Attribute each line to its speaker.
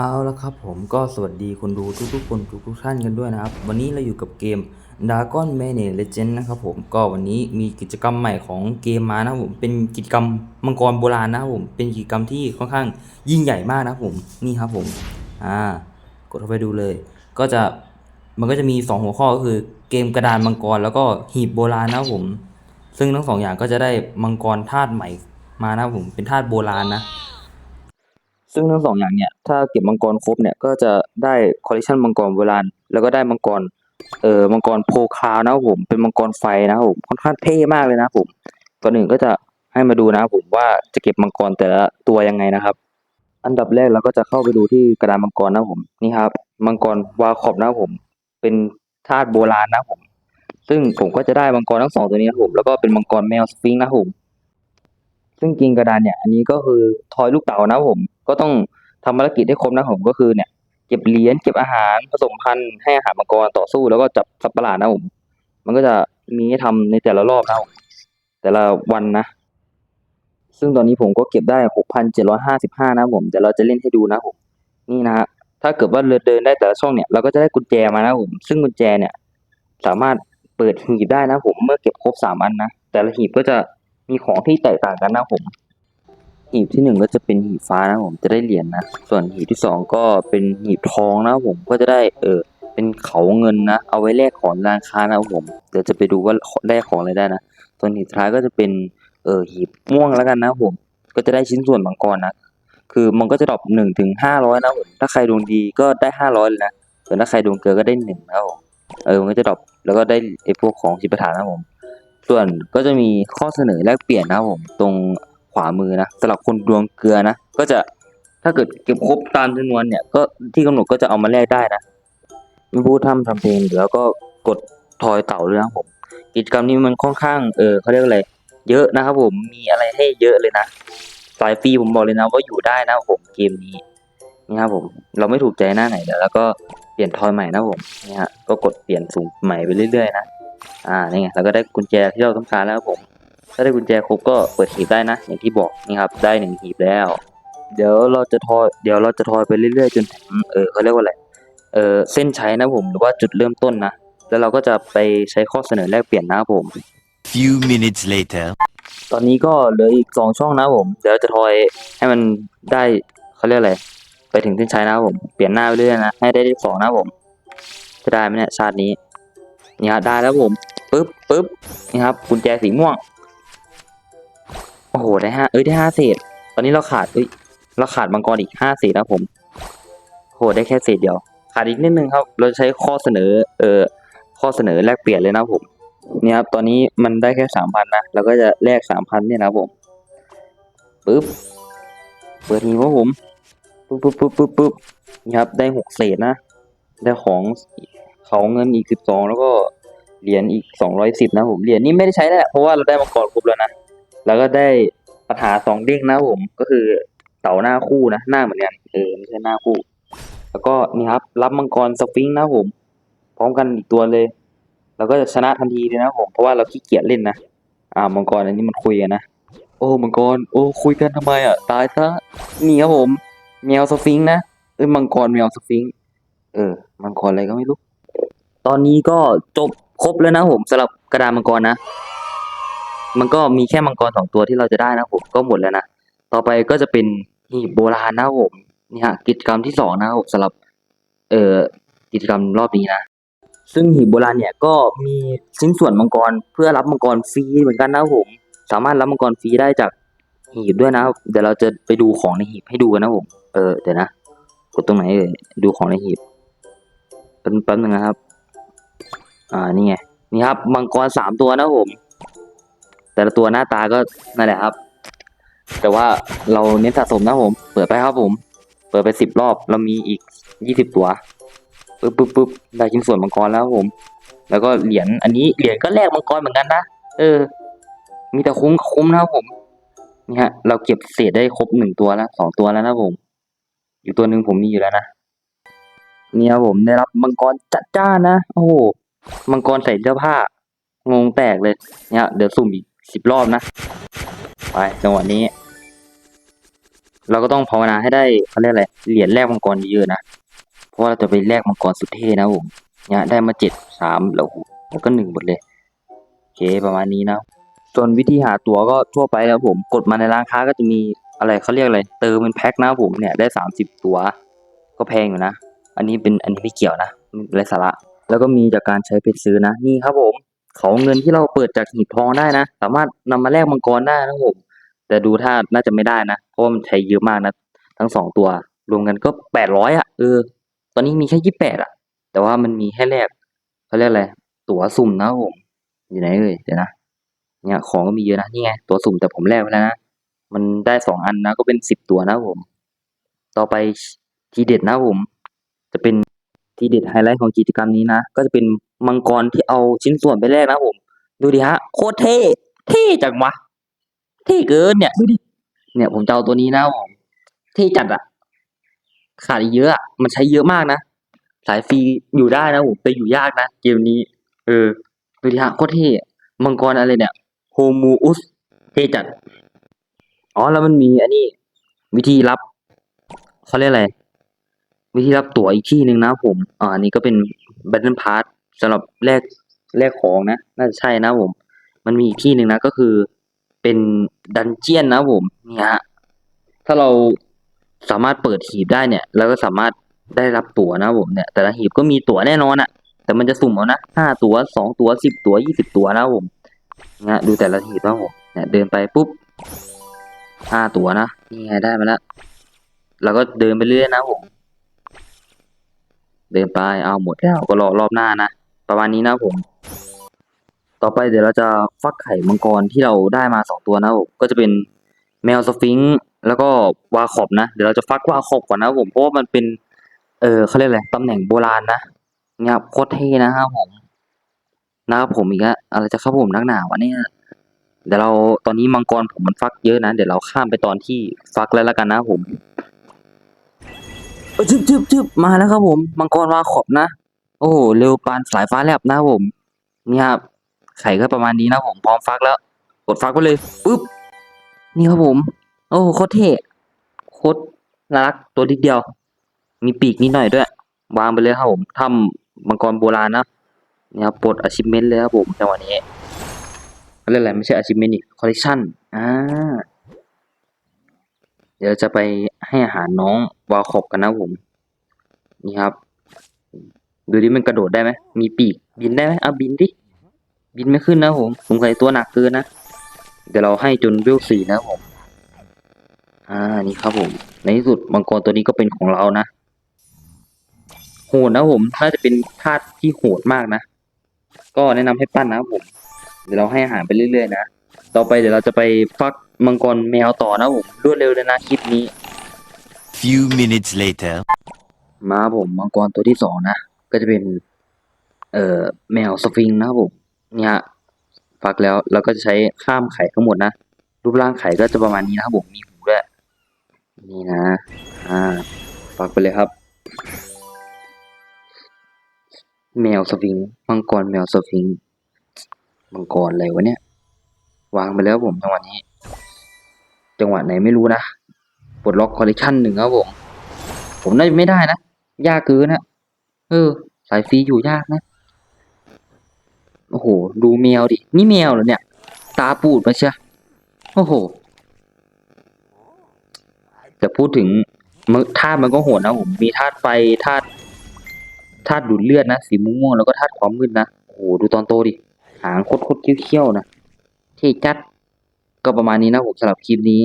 Speaker 1: เอาละครับผมก็สวัสดีคนดูทุกๆคนทุกๆท่านกันด้วยนะครับ วันนี้เราอยู่กับเกม Dragon m a n e Legend นะครับผมก็วันนี้มีกิจกรรมใหม่ของเกมมานะครับผมเป็นกิจกรรมมังกรโบราณนะครับผมเป็นกิจกรรมที่ค่อนข้างยิ่งใหญ่มากนะครับผมนี่ครับผมอ่ากดเข้าไปดูเลย ก็จะมันก็จะมี 2 หัวข้อก็คือเกมกระดานมังกรแล้วก็หีบโบราณนะครับผม ซึ่งทั้งสองอย่างก็จะได้มังกรธาตุใหม่มานะครับผมเป็นธาตุโบราณนะ ซึ่งทั้งสองอย่างเนี่ยถ้าเก็บมังกรครบเนี่ยก็จะได้คอลเลคชันมังกรโบราณแล้วก็ได้มังกรเอ่อมังกรโพคาวนะครับผมเป็นมังกรไฟนะครับผมค่อนข้างเท่มากเลยนะครับผมก่อนอื่นก็จะให้มาดูนะครับผมว่าจะเก็บมังกรแต่ละตัวยังไงนะครับ อันดับแรกเราก็จะเข้าไปดูที่กระดานมังกรนะครับผมนี่ครับมังกรวาคอบนะครับผม เป็นธาตุโบราณนะครับผม ซึ่งผมก็จะได้มังกรทั้งสองตัวนี้นะครับผมแล้วก็เป็นมังกรแมวสฟิงค์นะครับผมซึ่งกินกระดานเนี่ยอันนี้ก็คือทอยลูกเต๋านะครับผม ก็ต้องทำภารกิจให้ครบนะครับผมก็คือเนี่ยเก็บเหรียญเก็บอาหารผสมพันธุ์ให้อาหารมังกรต่อสู้แล้วก็จับสัตว์ประหลาดนะผมมันก็จะมีให้ทำในแต่ละรอบนะแต่ละวันนะ ซึ่งตอนนี้ผมก็เก็บได้หกพันเจ็ดร้อยห้าสิบห้านะผมเดี๋ยวเราจะเล่นให้ดูนะผมนี่นะฮะถ้าเกิดว่าเราเดินได้แต่ละช่องเนี่ยเราก็จะได้กุญแจมานะผมซึ่งกุญแจเนี่ย สามารถเปิดหีบได้นะผมเมื่อเก็บครบสามอันนะแต่ละหีบก็จะมีของที่แตกต่างกันนะผม หีบที่หนึ่งก็จะเป็นหีบฟ้านะผมจะได้เหรียญนะส่วนหีบที่สองก็เป็นหีบทองนะผมก็จะได้เออเป็นเขาเงินนะ เอาไว้แลกของร้านค้านะผมเดี๋ยวจะไปดูว่าแลกของอะไรได้นะส่วนหีบท้ายก็จะเป็นเออหีบม่วงแล้วกันนะผมก็จะได้ชิ้นส่วนมังกรนะคือมันก็จะดรอปหนึ่งถึงห้าร้อยนะผมถ้าใครดวงดีก็ได้ห้าร้อยเลยนะส่วนถ้าใครดวงเกินก็ได้หนึ่งนะผมเออมันก็จะดรอปแล้วก็ได้ไอ้พวกของสิประธานนะผมส่วนก็จะมีข้อเสนอแลกเปลี่ยนนะครับผมตรง วามือนะสำหรับคนดวงเกลือนะ ก็จะถ้าเกิดเก็บครบตามจำนวนเนี่ยก็ที่กำหนดก็จะเอามาแลกได้นะมีผู้ทำทำเพลงแล้วก็กดทอยเต่าด้วยนะครับผม กิจกรรมนี้มันค่อนข้างเออเขาเรียกอะไรเยอะนะครับผมมีอะไรให้เยอะเลยนะสายฟรีผมบอกเลยนะว่าอยู่ได้นะครับผมเกมนี้นี่ครับผมเราไม่ถูกใจหน้าไหนเดี๋ยวแล้วก็เปลี่ยนทอยใหม่นะครับผมนี่ฮะก็กดเปลี่ยนสูงใหม่ไปเรื่อยๆนะอ่านี่ไงแล้วก็ได้กุญแจที่เราต้องการแล้วครับผม ถ้าได้กุญแจครบก็เปิดหีบได้นะ อย่างที่บอกนี่ครับ ได้หนึ่งหีบแล้ว เดี๋ยวเราจะทอยเดี๋ยวเราจะทอยไปเรื่อยๆจนถึงเออเขาเรียกว่าอะไรเออเส้นชัยนะผมหรือว่าจุดเริ่มต้นนะแล้วเราก็จะไปใช้ข้อเสนอแลกเปลี่ยนนะครับผม
Speaker 2: Few minutes later.
Speaker 1: ตอนนี้ก็เหลืออีกสองช่องนะครับผม เดี๋ยวเราจะทอยให้มันได้เขาเรียกอะไร ไปถึงเส้นชัยนะครับผม เปลี่ยนหน้าไปเรื่อยๆนะ ให้ได้เลขสองนะครับผม จะได้ไหมเนี่ยชาตินี้นี่ครับได้แล้วผม ปึ๊บปึ๊บนี่ครับ กุญแจสีม่วงโอ้โหได้ห้าเอ้ยได้ห้าเศษ ตอนนี้เราขาดเอ้ยเราขาดมังกรอีกห้าเศษนะผมโอ้โหได้แค่เศษเดียว ขาดอีกนิดนึงครับ เราจะใช้ข้อเสนอ เอ่อข้อเสนอแลกเปลี่ยนเลยนะผม เนี่ยครับตอนนี้มันได้แค่สามพันนะเราก็จะแลกสามพันเนี่ยนะผมปึ๊บเปิดทีว่าผมปึ๊บปึ๊บปึ๊บปึ๊บปึ๊บนี่ครับได้หกเศษนะ ได้ของเขาเงินอีกสิบสองแล้วก็เหรียญอีกสองร้อยสิบนะผมเหรียญนี่ไม่ได้ใช้แล้วเพราะว่าเราได้มังกรครบแล้วนะ แล้วก็ได้ปัญหาสองเด้งนะผมก็คือเต่าหน้าคู่นะหน้าเหมือนกันเออไม่ใช่หน้าคู่ แล้วก็นี่ครับรับมังกรสฟิงค์นะผมพร้อมกันอีกตัวเลยเราก็จะชนะทันทีเลยนะผมเพราะว่าเราขี้เกียจเล่นนะอ่ามังกรอันนี้มันคุยกันนะโอ้มังกรโอ้คุยกันทำไมอะตายซะนี่ครับผมแมวสฟิงค์นะเอ้ยมังกรแมวสฟิงค์เออมังกรอะไรก็ไม่รู้ตอนนี้ก็จบครบแล้วนะผมสำหรับกระดานมังกรนะ มันก็มีแค่มังกรสองตัวที่เราจะได้นะผมก็หมดแล้วนะต่อไปก็จะเป็นหีบโบราณนะผมนี่ฮะกิจกรรมที่สองนะผมสำหรับเอ่อกิจกรรมรอบนี้นะซึ่งหีบโบราณเนี่ยก็มีชิ้นส่วนมังกรเพื่อรับมังกรฟรีเหมือนกันนะผมสามารถรับมังกรฟรีได้จากหีบด้วยนะเดี๋ยวเราจะไปดูของในหีบให้ดูกันนะผมเออเดี๋ยวนะกดตรงไหนเอ่ยดูของในหีบแป๊บแป๊บนึงนะครับ อ่านี่ไงนี่ครับมังกรสามตัวนะผม แต่ละตัวหน้าตาก็นั่นแหละครับ แต่ว่าเราเน้นสะสมนะผม เปิดไปครับผม เปิดไปสิบรอบเรามีอีกยี่สิบตัวปึ๊บปึ๊บปึ๊บได้ชิ้นส่วนมังกรแล้วผม แล้วก็เหรียญอันนี้เหรียญก็แลกมังกรเหมือนกันนะเออ มีแต่คุ้มคุ้มนะครับผมนี่ฮะ เราเก็บเศษได้ครบหนึ่งตัวแล้วสองตัวแล้วนะผม อยู่ตัวหนึ่งผมมีอยู่แล้วนะเนี่ยครับผมได้รับมังกรจัดจ้านนะ โอ้โหมังกรใส่เสื้อผ้างงแตกเลยเนี่ยเดี๋ยวสุ่มอีก สิบรอบนะ ไปจังหวะนี้ เราก็ต้องภาวนาให้ได้เขาเรียกอะไรเหรียญแรกมังกรเยอะนะ เพราะว่าเราจะไปแลกมังกรสุดเท่นะผมเนี่ยได้มาเจ็ดสามแล้วโอ้โหแล้วก็หนึ่งหมดเลยโอเคประมาณนี้นะส่วนวิธีหาตั๋วก็ทั่วไปแล้วผมกดมาในร้านค้าก็จะมีอะไรเขาเรียกอะไรเติมเป็นแพ็คนะผมเนี่ยได้สามสิบตั๋วก็แพงอยู่นะ อันนี้เป็นอันนี้ไม่เกี่ยวนะไรสาระ แล้วก็มีจากการใช้เพชรซื้อนะ นี่ครับผม เขาเงินที่เราเปิดจากหีบทองได้นะ สามารถนำมาแลกมังกรได้นะผมแต่ดูถ้าน่าจะไม่ได้นะ เพราะมันใช้เยอะมากนะ ทั้งสองตัว รวมกันก็แปดร้อยอะเออ ตอนนี้มีแค่ยี่แปดอะ แต่ว่ามันมีแค่แลกเขาเรียกอะไร ตั๋วสุ่มนะผม อยู่ไหนเอ่ยเดี๋ยวนะ เนี่ยของก็มีเยอะนะ นี่ไง ตัวสุ่มแต่ผมแลกไปแล้วนะ มันได้สองอันนะ ก็เป็นสิบตัวนะผม ต่อไปทีเด็ดนะผม จะเป็น ทีเด็ดไฮไลท์ของกิจกรรมนี้นะ ก็จะเป็นมังกรที่เอาชิ้นส่วนไปแลกนะผม ดูดิฮะ โคตรเท่เท่จังวะเท่เกินเนี่ยดูดิเนี่ยผมจะเอาตัวนี้นะผมเท่จัดอะขาดอีกเยอะอะมันใช้เยอะมากนะสายฟรีอยู่ได้นะผมแต่อยู่ยากนะเกมนี้ เออดูดิฮะโคตรเท่มังกรอะไรเนี่ยโฮมูอุสเท่จัดอ๋อแล้วมันมีอันนี้ วิธีรับเขาเรียกอะไร วิธีรับตั๋วอีกที่หนึ่งนะผมอ่านนี้ก็เป็นบัตเทิลพาสสำหรับแลกแลกของนะ น่าจะใช่นะผม มันมีอีกที่หนึ่งนะก็คือเป็นดันเจียนนะผมเนี่ยฮะถ้าเราสามารถเปิดหีบได้เนี่ยเราก็สามารถได้รับตั๋วนะผมเนี่ย แต่ละหีบก็มีตั๋วแน่นอนอะแต่มันจะสุ่มเอานะห้าตั๋วสองตั๋วสิบตั๋วยี่สิบตั๋วนะผมเนี่ยดูแต่ละหีบนะผมเนี่ยเดินไปปุ๊บห้าตั๋วนะนี่ไงได้มาแล้วเราก็เดินไปเรื่อยนะผม เดินไปเอาหมดแล้วก็รอรอบหน้านะประมาณนี้นะผม ต่อไปเดี๋ยวเราจะฟักไข่มังกรที่เราได้มาสองตัวนะผมก็จะเป็นแมวสฟิงค์แล้วก็วาขอบนะ เดี๋ยวเราจะฟักวาขอบก่อนนะผมเพราะว่ามันเป็น เออเขาเรียกอะไรตำแหน่งโบราณนะเนี่ยโคตรเท่นะครับผมนะครับผมอีกแล้วอะไรจะเข้าผมนักหนาวะเนี่ยเดี๋ยวเราตอนนี้มังกรผมมันฟักเยอะนะ เดี๋ยวเราข้ามไปตอนที่ฟักแล้วละกันนะผม อจึบจึบจึบมาแล้วครับผมมังกรวาขอบนะ โอ้โหเร็วปานสายฟ้าแลบนะผมนี่ครับไข่ก็ประมาณนี้นะผมพร้อมฟักแล้ว กดฟักไปเลยปุ๊บนี่ครับผม โอ้โคตรเท่โคตรน่ารักตัวนิดเดียว มีปีกนิดหน่อยด้วย วางไปเลยครับผมทำมังกรโบราณนะเนี่ยครับปลด achievement เลยครับผมจังหวะนี้เรียกอะไรไม่ใช่ achievement อีก collection อ่าเดี๋ยวจะไปให้อาหารน้อง วาขอบกันนะผม นี่ครับ ดูดิมันกระโดดได้ไหมมีปีกบินได้ไหมเอาบินดิบินไม่ขึ้นนะผมสงสัยตัวหนักเกินนะเดี๋ยวเราให้จนเวลสี่นะผมอ่านี่ครับผม ในที่สุดมังกรตัวนี้ก็เป็นของเรานะโหดนะผมน่าจะเป็นธาตุที่โหดมากนะก็แนะนำให้ปั้นนะผม เดี๋ยวเราให้อาหารไปเรื่อยๆนะต่อไปเดี๋ยวเราจะไปฟักมังกรแมวต่อนะผมรวดเร็วเลยนะคลิปนี้
Speaker 2: Few minutes later.
Speaker 1: มาผมมังกรตัวที่สองนะ ก็จะเป็น เอ่อแมวสฟิงค์นะครับผมเนี่ยฟักแล้วเราก็จะใช้ข้ามไข่ทั้งหมดนะ รูปร่างไข่ก็จะประมาณนี้นะครับผมมีหูด้วยนี่นะ อ่าฟักไปเลยครับ แมวสฟิงค์มังกรแมวสฟิงค์มังกรอะไรวะเนี่ย วางไปแล้วผมจังหวะนี้ จังหวะไหนไม่รู้นะ ปลดล็อกคอลเลคชันหนึ่งครับผม ผมน่าจะไม่ได้นะ ยากเกินนะเออ สายฟรีอยู่ยากนะ โอ้โห ดูแมวดิ นี่แมวเหรอเนี่ย ตาปูดมาเชียโอ้โหแต่พูดถึงธาตุมันก็โหดนะผม มีธาตุไฟธาตุธาตุดูดเลือดนะ สีม่วงๆแล้วก็ธาตุความมืดนะ โอ้โห ดูตอนโตดิ หางโคตรๆเขี้ยวๆนะเท่จัด ก็ประมาณนี้นะผมสำหรับคลิปนี้